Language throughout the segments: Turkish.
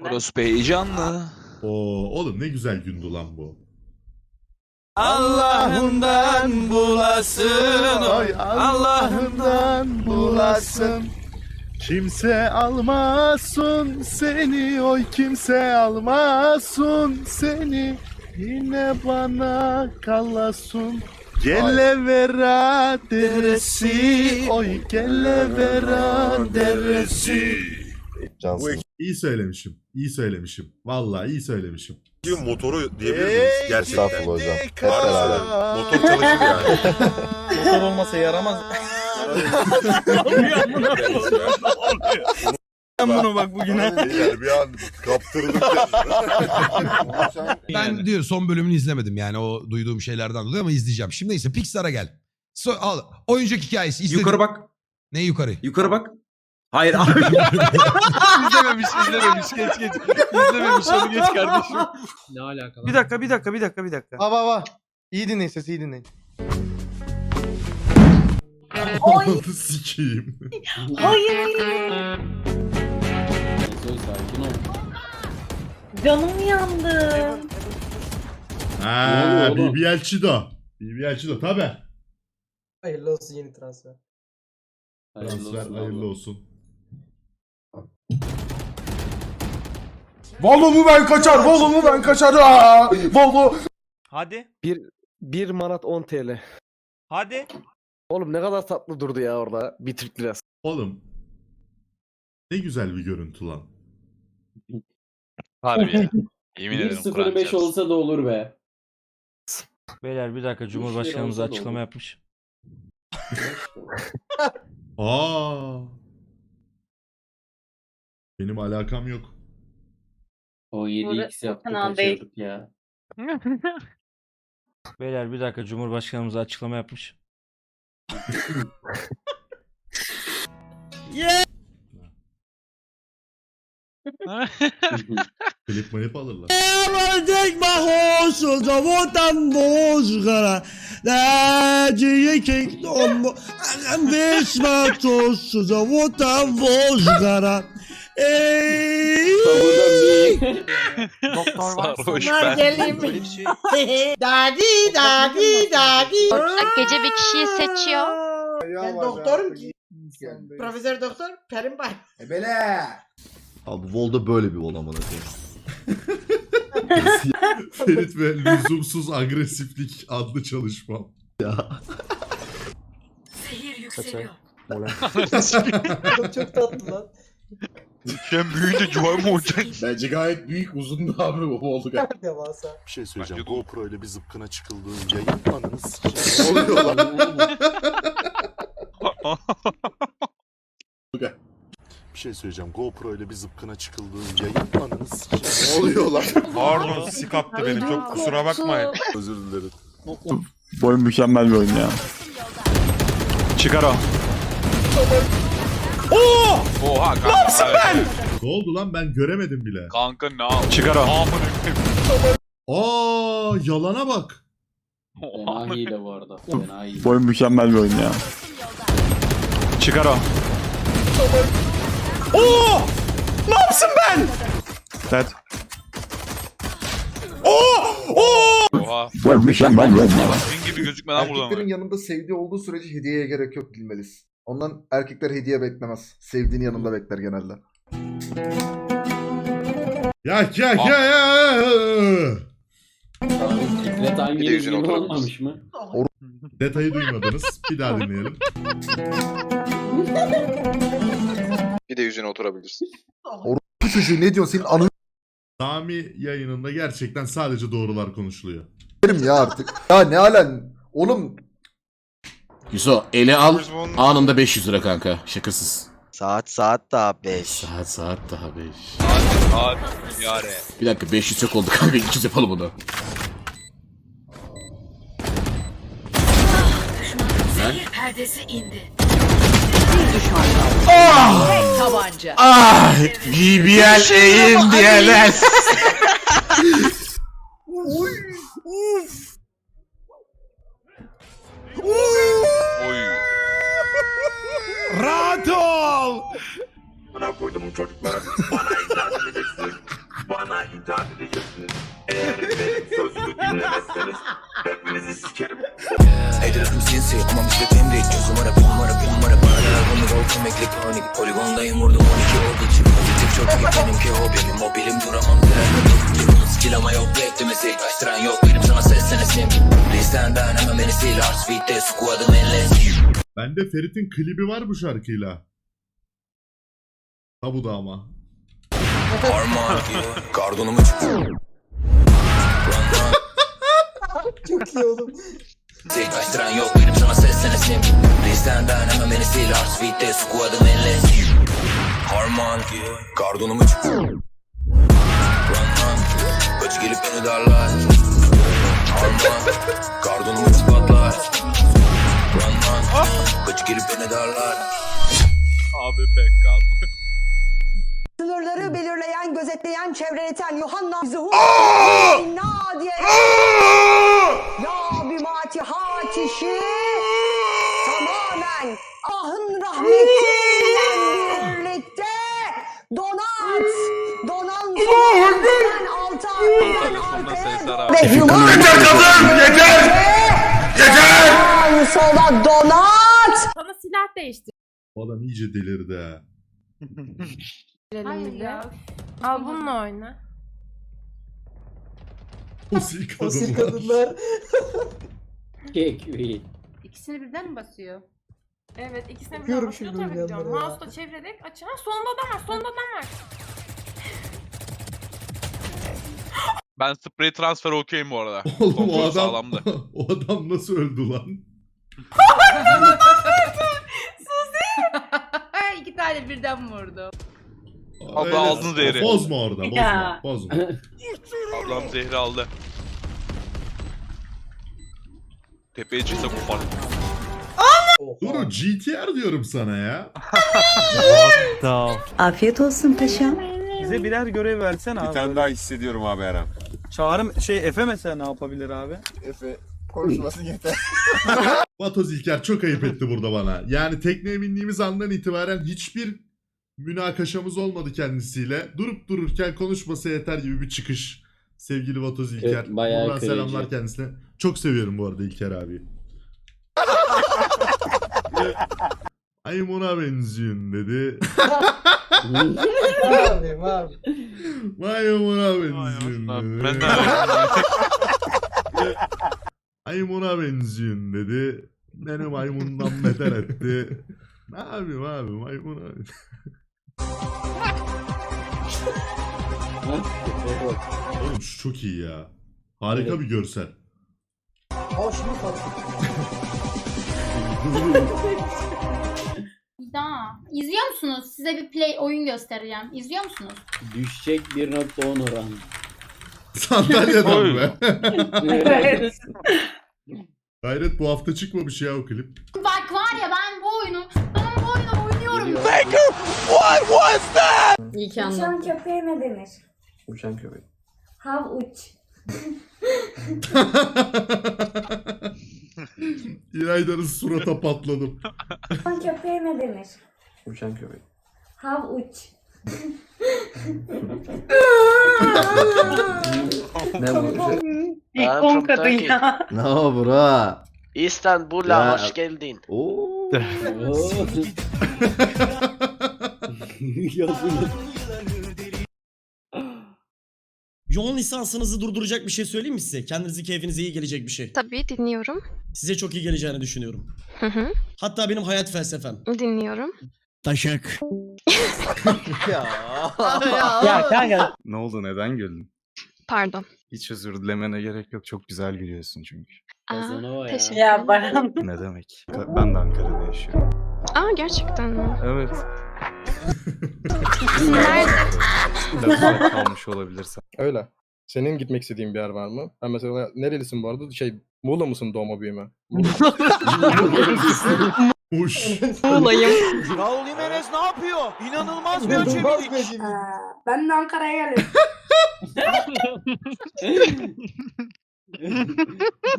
benden. Orası heyecanlı. Oo, oğlum ne güzel gündü lan bu. Allah'ından bulasın. Oy Allah'ından bulasın. Kimse almasın seni oy kimse almasın seni. Yine bana kalasın Gele vera deresi oy gele vera deresi Cansın. İyi söylemişim. iyi söylemişim. Vallahi iyi söylemişim. motoru diyebilir miyiz gerçekten? Estağfurullah hocam. Hep beraber. Motor çalışır yani. Motor olmasa yaramaz Ben bunu bak bugüne yani bir an kaptırdık. Ben diyor son bölümünü izlemedim yani o duyduğum şeylerden dolayı ama izleyeceğim. Şimdi neyse Pixar'a gel. So, al oyuncak hikayesi. izledim. Yukarı bak Ne yukarı? yukarı bak Hayır abi izlememiş izlememiş geç geç. İzlememiş onu geç kardeşim. Ne alakalı? Bir dakika bir dakika bir dakika bir dakika Baba baba iyi dinleyin sesi iyi dinleyin Oy. Sikeyim. Hayır. Söz sakin ol. Canım yandı. Ha? BBL Çido. BBL Çido tabi. Hayırlı olsun yeni transfer. Transfer hayırlı olsun. Volvo ben kaçar Volvo ben kaçar aa! Volvo Hadi 1 manat 10 TL. hadi Oğlum ne kadar tatlı durdu ya orada. Bir Türk lirası. Oğlum. Ne güzel bir görüntü lan. Harbi ya. Yemin ederim Kur'an 1.05 çarpsın. olsa da olur be. Beyler bir dakika Cumhurbaşkanımız olsa da açıklama olur. yapmış Aa. Benim alakam yok. O 7x yaptı Kenan Bey. kaçırdık ya. Beyler bir dakika Cumhurbaşkanımız açıklama yapmış Klip malip alırlar. Doktor var Sarhoş Bunlar ben. geleyim. Böyle bir şey. Dadi dadi dadi. Gece bir kişiyi seçiyor. Ben doktorum ki. Profesör doktor Perim Bay. Abi Vol'da böyle bir vol amına koyayım. Ferit ve lüzumsuz agresiflik adlı çalışmam. Çok tatlı lan. Sen büyüyünce cuvar mı olacaksın? Bence gayet büyük uzundu abi o oldu galiba. Devasa. Bir şey söyleyeceğim. Bence. GoPro ile bir zıpkına çıkıldığı yayın ananı sikeyim. Ne oluyor lan? Bir şey söyleyeceğim. GoPro ile bir zıpkına çıkıldığı yayın ananı sikeyim. Ne oluyor lan? Pardon sik attı beni çok kusura bakmayın. Özür dilerim. Bu oyun mükemmel bir oyun ya Çıkar o Oha kanka. abi. Ne oldu lan ben göremedim bile. Kanka ne yap? Çıkar o Aa yalana bak. Fena hile bu arada. Fena hile. Bu oyun mükemmel bir oyun ya Çıkar o Evet Oha. Bu oyun mükemmel bir oyun ya Senin gibi gözükmeden buradan. Erkeklerin yanında sevdiği olduğu sürece hediyeye gerek yok bilmelisin. Ondan erkekler hediye beklemez. Sevdiğini yanında bekler genelde. Ya ya ya ya. Fikret hangi yüzüne gibi oturabiliriz. olmamış mı? Detayı duymadınız. Bir daha dinleyelim. Bir de yüzüne oturabilirsin. Bu çocuğu ne diyorsun? Senin anı Sami yayınında gerçekten sadece doğrular konuşuluyor. verim ya artık. Ya ne halen? Oğlum Yuso eli al anında 500 lira kanka şakasız. Saat saat daha 5 Saat saat daha 5. Hadi yare. Bir dakika 500 çok oldu kanka 200 yapalım onu. Perdesi indi. Tabanca. Ah BBL eğim diyeler. Oy. Rahat ol. Bana koydum çocuklar. Bana icazet edeceksin. Hedefim sinsi ama müstakil değil. Göz numara bir numara bir numara Bana bunu volkan bekle kronik Poligondayım vurdum 12 oldu. İçin Pozitif çok iyi. Benimki hobim Mobilim duramam. Direnmedim Skill ama yok. Beklemesi Kaçtıran yok. Benim sana seslenesim. Listenden hemen beni sil. Art Speed'de squad'ım endless Bende Ferit'in klibi var bu şarkıyla. Ha bu da ama. Harman Kardonumu çıkıyor. Çok iyi oğlum. Tek yok benim sana seslenesim. Listenden hemen beni sil Art Speed'de squad'ım endless Harman Kardonumu çıkıyor. Ranman Kaç gelip beni darlar. Harman Kardonumu patlar Ranman Kaç gelip beni darlar. Abi pek kaldı. Sınırları belirleyen, gözetleyen, çevreleten Yuhanna zuhur inna diye ya bimatihatihi tamamen ahın rahmetiyle birlikte donat donan ben Sonunda Sesar arkaya ve yuman yeter. Yeter. Sola donat. Sana silah değiştir. Adam iyice delirdi ha. Hayır ya. Al bununla oyna. Fosil Fosil kadınlar. kadınlar. Kekvi. İkisini birden mi basıyor? Evet ikisini birden Bakıyorum basıyor şimdi tabii ki canım. Mouse'la çevirerek aç. Ha sonunda da var sonunda da var. Ben spray transfer okeyim bu arada. Oğlum o Kontrol adam, sağlamdı. o adam nasıl öldü lan? İki tane birden vurdu. Abi Öyle- aldın zehri. Bozma orada bozma. Ya. Bozma. Ablam zehri aldı. Tepeye çıksa kopar. Duru GTR diyorum sana ya. Afiyet olsun paşam. Bize birer görev versen Bir tane daha hissediyorum abi Eren. Çağrım şey Efe mesela ne yapabilir abi? Efe konuşması yeter. Vatoz İlker çok ayıp etti burada bana. Yani tekneye bindiğimiz andan itibaren hiçbir münakaşamız olmadı kendisiyle. Durup dururken konuşmasa yeter gibi bir çıkış. Sevgili Vatoz İlker. Evet, bayağı Buradan kırıcı. selamlar kendisine. Çok seviyorum bu arada İlker abi. Maymuna benziyorsun dedi. Abi abi. Maymuna benziyorsun Ben dedi. de Maymuna benziyorsun dedi. Beni maymundan beter etti. Ne yapayım abi maymuna. Oğlum şu çok iyi ya. Harika Evet. bir görsel. Aa şimdi fark Ya izliyor musunuz? Size bir play oyun göstereceğim. İzliyor musunuz? Düşecek 1.10 oran. Sandalyeden Oy. be. Gayret bu hafta çıkmamış ya o klip. Bak var ya ben bu oyunu oynuyorum. İyi ki Uçan köpeğe ne denir? Uçan köpek. Hav uç. İlayda'nın surata patladım. Uçan köpeğe ne denir? Uçan köpek. Hav uç. Ne bu? İlk kadın ya. Ne o bro? İstanbul'a Ya. hoş geldin. Oo. Yazın. Yoğun lisansınızı durduracak bir şey söyleyeyim mi size? Kendinizi keyfinize iyi gelecek bir şey. Tabii dinliyorum. Size çok iyi geleceğini düşünüyorum. Hı hı. Hatta benim hayat felsefem. Dinliyorum. Taşak. Ya kanka. Ne oldu neden güldün? Pardon. Hiç özür dilemene gerek yok. Çok güzel gülüyorsun çünkü. Kazanova ya. Teşekkür ederim. Ne demek? Ben de Ankara'da yaşıyorum. Aa gerçekten mi? Evet. Nerede? Kalmış olabilirsen. Öyle. Senin gitmek istediğin bir yer var mı? Ben mesela nerelisin bu arada? Şey Muğla mısın doğma büyüme? Uş. Raul Jimenez ne yapıyor? İnanılmaz bir acemilik. Ben de Ankara'ya.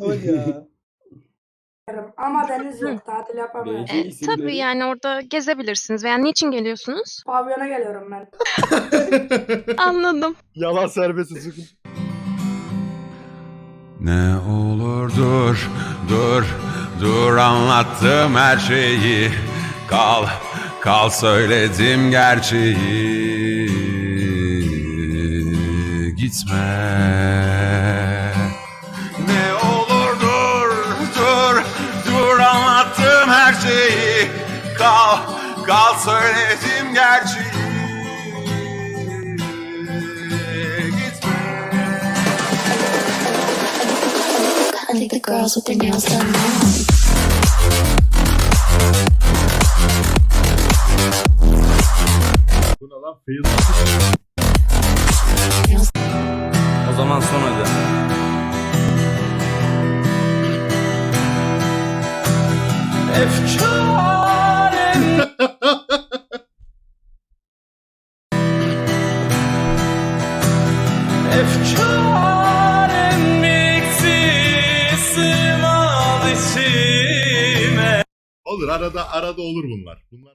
O ya. Ama deniz yok. Tatil yapamıyorum. İsimleri- Tabii yani orada gezebilirsiniz veya niçin geliyorsunuz? Pavyona geliyorum ben. Anladım. Yalan serbest sıkın. Ne olur dur, dur, dur anlattım her şeyi. Kal, kal söyledim gerçeği. Gitme. Ne olur dur, dur, dur anlattım her şeyi. Kal, kal söyledim gerçeği. I think the girls with their nails done now. Olur arada arada olur bunlar. Bunlar